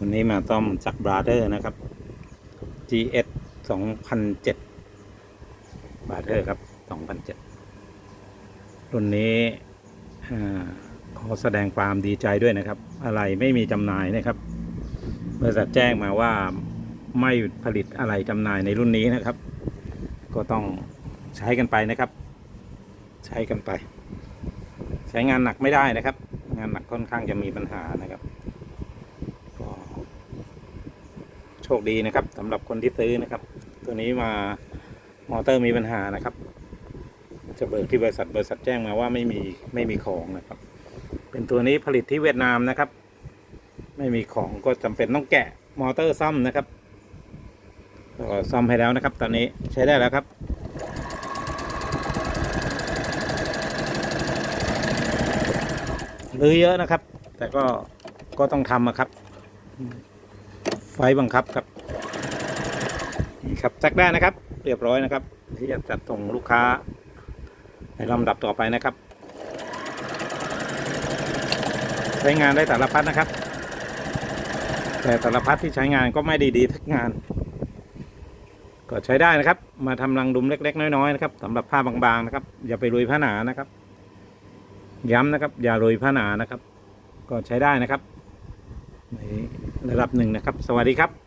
วันนี้มาต้อมจากบราเดอร์นะครับ GS 2007บราเดอร์ครับ 2007 รุ่นนี้ขอแสดงความดีใจด้วยนะครับ อะไรไม่มีจำหน่ายนะครับบริษัทแจ้งมาว่าไม่ผลิตอะไรจำหน่ายในรุ่นนี้นะครับ ก็ต้องใช้กันไปนะครับ ใช้กันไป ใช้งานหนักไม่ได้นะครับ งานหนักค่อนข้างจะมีปัญหานะครับ ก็ โชคดีนะครับสำหรับคนที่ซื้อนะครับ ตัวนี้มามอเตอร์มีปัญหานะครับ จะเบิกที่บริษัทบริษัทแจ้งมาว่าไม่มีไม่มีของนะครับ เป็นตัวนี้ผลิตที่เวียดนามนะครับ ไม่มีของก็จำเป็นต้องแกะมอเตอร์ซ่อมนะครับก็ซ่อมให้แล้วนะครับ ตอนนี้ใช้ได้แล้วครับหรือเยอะนะครับ แต่ก็ก็ต้องทำอะครับ ไฟบังคับครับนี่ครับจักได้นะครับ เรียบร้อยนะครับ ที่จะจัดส่งลูกค้า ในลำดับต่อไปนะครับ ใช้งานได้สารพัดนะครับ แต่สารพัดที่ใช้งานก็ไม่ดีดีทุกงาน ก็ใช้ได้นะครับ มาทำรังดุมเล็ก ๆ น้อยๆนะครับสำหรับผ้าบางๆนะครับ อย่าไปลุยผ้าหนานะครับ ย้ำนะครับ อย่าลุยผ้าหนานะครับ ก็ใช้ได้นะครับใน ระดับหนึ่งนะครับ สวัสดีครับ